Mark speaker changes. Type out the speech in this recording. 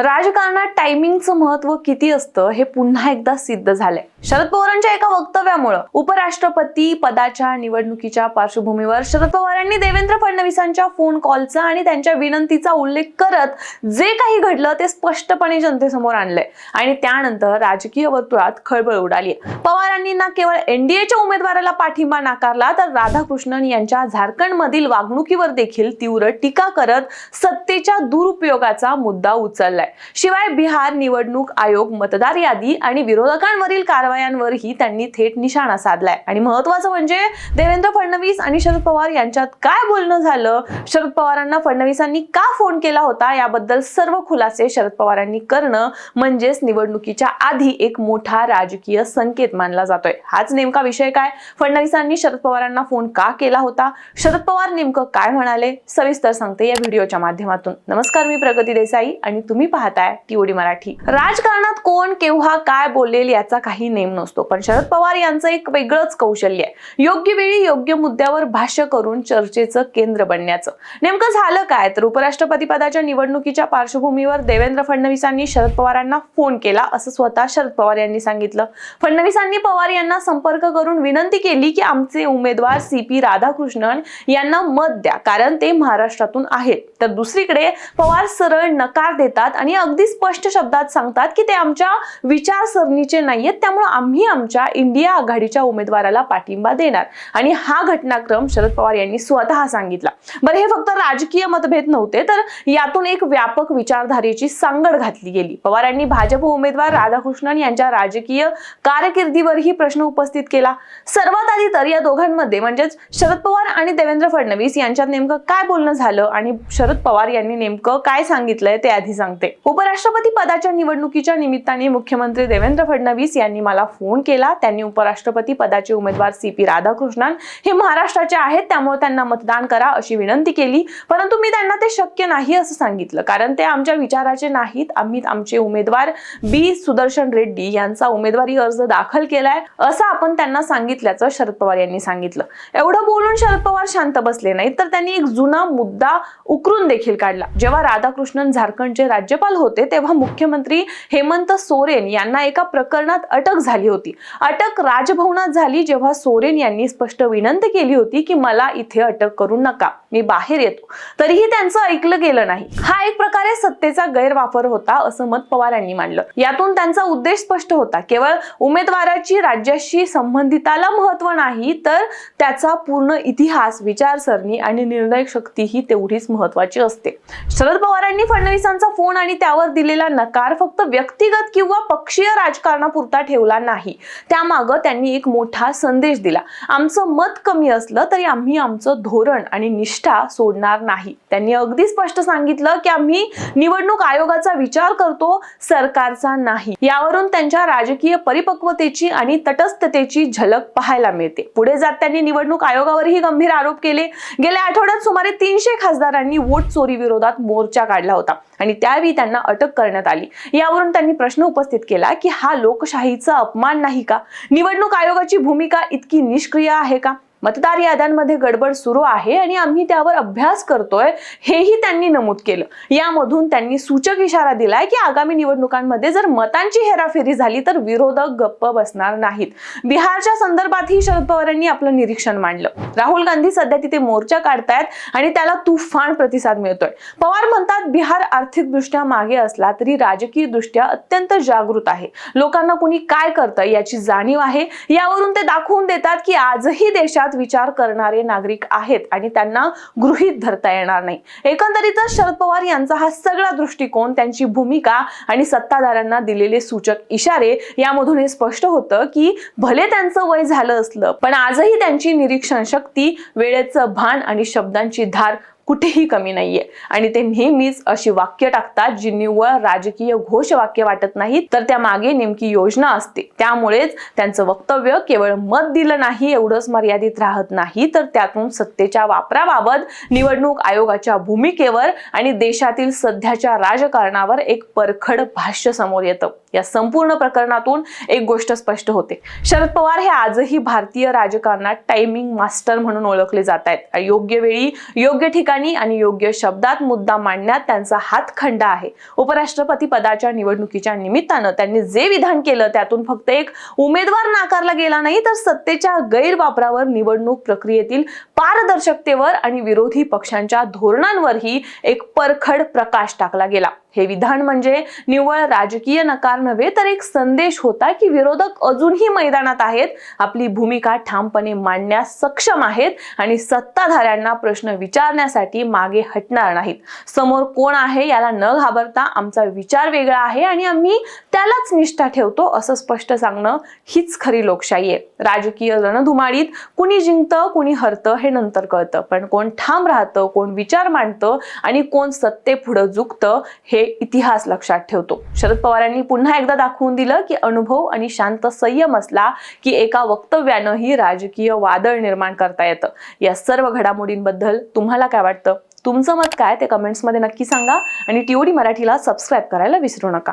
Speaker 1: राजकारणात टायमिंगचं महत्त्व किती असतं हे पुन्हा एकदा सिद्ध झालंय. शरद पवारांच्या एका वक्तव्यामुळं उपराष्ट्रपती पदाच्या निवडणुकीच्या पार्श्वभूमीवर शरद पवारांनी देवेंद्र फडणवीसांच्या फोन कॉलचा आणि त्यांच्या विनंतीचा उल्लेख करत जे काही घडलं ते स्पष्टपणे जनतेसमोर आणलंय. आणि त्यानंतर राजकीय वर्तुळात खळबळ उडाली पवारांनी ना केवळ एनडीएच्या उमेदवाराला पाठिंबा नाकारला तर राधाकृष्णन यांच्या झारखंडमधील वागणुकीवर देखील तीव्र टीका करत सत्तेच्या दुरुपयोगाचा मुद्दा उचललाय. शिवाय बिहार निवडणूक आयोग मतदार यादी आणि विरोधकांवरील कारवायांवरही त्यांनी थेट निशाणा साधलाय. आणि महत्वाचं म्हणजे देवेंद्र फडणवीस आणि शरद पवार यांच्यात काय बोलणं झालं? शरद पवारांना फडणवीसांनी का फोन केला होता? याबद्दल सर्व खुलासे शरद पवारांनी करणं म्हणजेच निवडणुकीच्या आधी एक मोठा राजकीय संकेत मानला जातोय. हाच नेमका विषय काय? फडणवीसांनी शरद पवारांना फोन का केला होता? शरद पवार नेमकं काय म्हणाले? सविस्तर सांगते या व्हिडिओच्या माध्यमातून. नमस्कार मी प्रगती देसाई आणि तुम्ही पाहताय टीओडी मराठी. राजकारणात कोण केव्हा काय बोलेल याचा काही नेम नसतो. पण शरद पवार यांचं एक वेगळंच कौशल्य आहे. योग्य वेळी योग्य मुद्द्यावर भाष्य करून चर्चेचं केंद्र बनण्याचं. नेमकं झालं काय? तर उपराष्ट्रपती पदाच्या निवडणुकीच्या पार्श्वभूमीवर देवेंद्र फडणवीसांनी शरद पवारांना फोन केला असं स्वतः शरद पवार यांनी सांगितलं. फडणवीसांनी पवार यांना संपर्क करून विनंती केली की आमचे उमेदवार सी पी राधाकृष्णन यांना मत द्या कारण ते महाराष्ट्रातून आहेत. तर दुसरीकडे पवार सरळ नकार देतात आणि अगदी स्पष्ट शब्दात सांगतात की ते आमच्या विचारसरणीचे नाहीयेत त्यामुळे आम्ही आमच्या इंडिया आघाडीच्या उमेदवाराला पाठिंबा देणार. आणि हा घटनाक्रम शरद पवार यांनी स्वतः सांगितला. बरं हे फक्त राजकीय मतभेद नव्हते तर यातून एक व्यापक विचारधारेची सांगड घातली गेली. पवारांनी भाजप उमेदवार राधाकृष्णन यांच्या राजकीय कारकिर्दीवरही प्रश्न उपस्थित केला. सर्वात आधी तर या दोघांमध्ये म्हणजेच शरद पवार आणि देवेंद्र फडणवीस यांच्यात नेमकं काय बोलणं झालं आणि शरद पवार यांनी नेमकं काय सांगितलंय ते आधी सांगते. उपराष्ट्रपती पदाच्या निवडणुकीच्या निमित्ताने मुख्यमंत्री देवेंद्र फडणवीस यांनी मला फोन केला. त्यांनी उपराष्ट्रपती पदाचे उमेदवार सी पी राधाकृष्णन हे महाराष्ट्राचे आहेत त्यामुळे त्यांना मतदान करा अशी विनंती केली. परंतु मी त्यांना ते शक्य नाही असं सांगितलं. कारण ते आमच्या विचाराचे नाहीत. आम्ही आमचे उमेदवार बी सुदर्शन रेड्डी यांचा उमेदवारी अर्ज दाखल केलाय असं आपण त्यांना सांगितल्याचं शरद पवार यांनी सांगितलं. एवढं बोलून शरद पवार शांत बसले नाहीत तर त्यांनी एक जुना मुद्दा उकरून देखील काढला. जेव्हा राधाकृष्णन झारखंडचे राज्यपाल होते तेव्हा मुख्यमंत्री हेमंत सोरेन यांना एका प्रकरणात अटक झाली. होती. अटक राजभवनात झाली जेव्हा सोरेन यांनी स्पष्ट विनंती केली होती की मला इथे अटक करू नका. मी बाहेर येतो. तरीही त्यांचं ऐकलं गेलं नाही. हा एक प्रकारे सत्तेचा गैरवापर होता असं मत पवार यांनी मांडलं. यातून त्यांचा उद्देश स्पष्ट होता. केवळ उमेदवाराची राज्याशी संबंधिताला महत्त्व नाही तर त्याचा पूर्ण इतिहास विचारसरणी आणि निर्णय शक्ती ही तेवढीच महत्वाची असते. शरद पवारांनी फडणवीसांचा फोन आणि त्यावर दिलेला नकार फक्त व्यक्तिगत किंवा पक्षीय राजकारणापुरता ठेवला नाही. त्यामागं त्यांनी एक मोठा संदेश दिला. आमचं मत कमी असलं तरी आम्ही आमचं धोरण आणि निष्ठा सोडणार नाही. त्यांनी अगदी स्पष्ट सांगितलं की आम्ही निवडणूक आयोगाचा विचार करतो सरकारचा नाही. यावरून त्यांच्या राजकीय परिपक्वतेची आणि तटस्थतेची झलक पाहायला मिळते. पुढे जात त्यांनी निवडणूक आयोगावरही गंभीर आरोप केले. गेल्या आठवड्यात सुमारे तीनशे खासदारांनी वोट चोरी विरोधात मोर्चा काढला होता आणि त्यावेळी त्यांना अटक करण्यात आली. यावरून त्यांनी प्रश्न उपस्थित केला की हा लोकशाहीचा अपमान नाही का? निवडणूक आयोगाची भूमिका इतकी निष्क्रिय आहे का? मतदार याद्यांमध्ये गडबड सुरू आहे आणि आम्ही त्यावर अभ्यास करतोय हेही त्यांनी नमूद केलं. यामधून त्यांनी सूचक इशारा दिलाय की आगामी निवडणुकांमध्ये जर मतांची हेराफेरी झाली तर विरोधक गप्प बसणार नाहीत. बिहारच्या संदर्भातही शरद पवारांनी आपलं निरीक्षण मांडलं. राहुल गांधी सध्या तिथे मोर्चा काढतायत आणि त्याला तुफान प्रतिसाद मिळतोय. पवार म्हणतात बिहार आर्थिकदृष्ट्या मागे असला तरी राजकीय दृष्ट्या अत्यंत जागृत आहे. लोकांना कुणी काय करतं याची जाणीव आहे. यावरून ते दाखवून देतात की आजही देशात विचार करणारे नागरिक आहेत आणि त्यांना गृहित धरता येणार नाही. एकंदरीतच शरद पवार यांचा हा सगळा दृष्टिकोन त्यांची भूमिका आणि सत्ताधाऱ्यांना दिलेले सूचक इशारे यामधून हे स्पष्ट होतं की भले त्यांचं वय झालं असलं पण आजही त्यांची निरीक्षण शक्ती वेळेचं भान आणि शब्दांची धार कुठेही कमी नाहीये. आणि ते नेहमीच अशी वाक्य टाकतात जी निव्वळ राजकीय घोष वाक्य वाटत नाही तर त्या मागे नेमकी योजना असते. त्यामुळेच त्यांचं वक्तव्य केवळ मत दिलं नाही एवढंच मर्यादित राहत नाही तर त्यातून सत्तेच्या वापराबाबत निवडणूक आयोगाच्या भूमिकेवर आणि देशातील सध्याच्या राजकारणावर एक परखड भाष्य समोर येतं. या संपूर्ण प्रकरणातून एक गोष्ट स्पष्ट होते. शरद पवार हे आजही भारतीय राजकारणात टायमिंग मास्टर म्हणून ओळखले जात आहेत. योग्य वेळी योग्य ठिकाणी ठिकाणी आणि योग्य शब्दात मुद्दा मांडण्यात त्यांचा हातखंडा आहे. उपराष्ट्रपती पदाच्या निवडणुकीच्या निमित्तानं त्यांनी जे विधान केलं त्यातून फक्त एक उमेदवार नाकारला गेला नाही तर सत्तेच्या गैरवापरावर निवडणूक प्रक्रियेतील पारदर्शकतेवर आणि विरोधी पक्षांच्या धोरणांवरही एक परखड प्रकाश टाकला गेला. हे विधान म्हणजे निव्वळ राजकीय नकार नव्हे तर एक संदेश होता की विरोधक अजूनही मैदानात आहेत. आपली भूमिका ठामपणे मांडण्यास सक्षम आहेत आणि सत्ताधाऱ्यांना प्रश्न विचारण्यासाठी मागे हटणार नाहीत. समोर कोण आहे याला न घाबरता आमचा विचार वेगळा आहे आणि आम्ही त्यालाच निष्ठा ठेवतो असं स्पष्ट सांगणं हीच खरी लोकशाही आहे. राजकीय रणधुमाळीत कुणी जिंकतं कुणी हरतं हे नंतर कळतं. पण कोण ठाम राहतं कोण विचार मांडतं आणि कोण सत्ते पुढं झुकतं हे इतिहास लक्षात ठेवतो. शरद पवारांनी पुन्हा एकदा दाखवून दिलं की अनुभव आणि शांत संयम असला की एका वक्तव्यानंही राजकीय वादळ निर्माण करता येतं. या सर्व घडामोडींबद्दल तुम्हाला काय वाटतं? तुमचं मत काय? ते कमेंट्समध्ये नक्की सांगा आणि टीओडी मराठीला सबस्क्राईब करायला विसरू नका.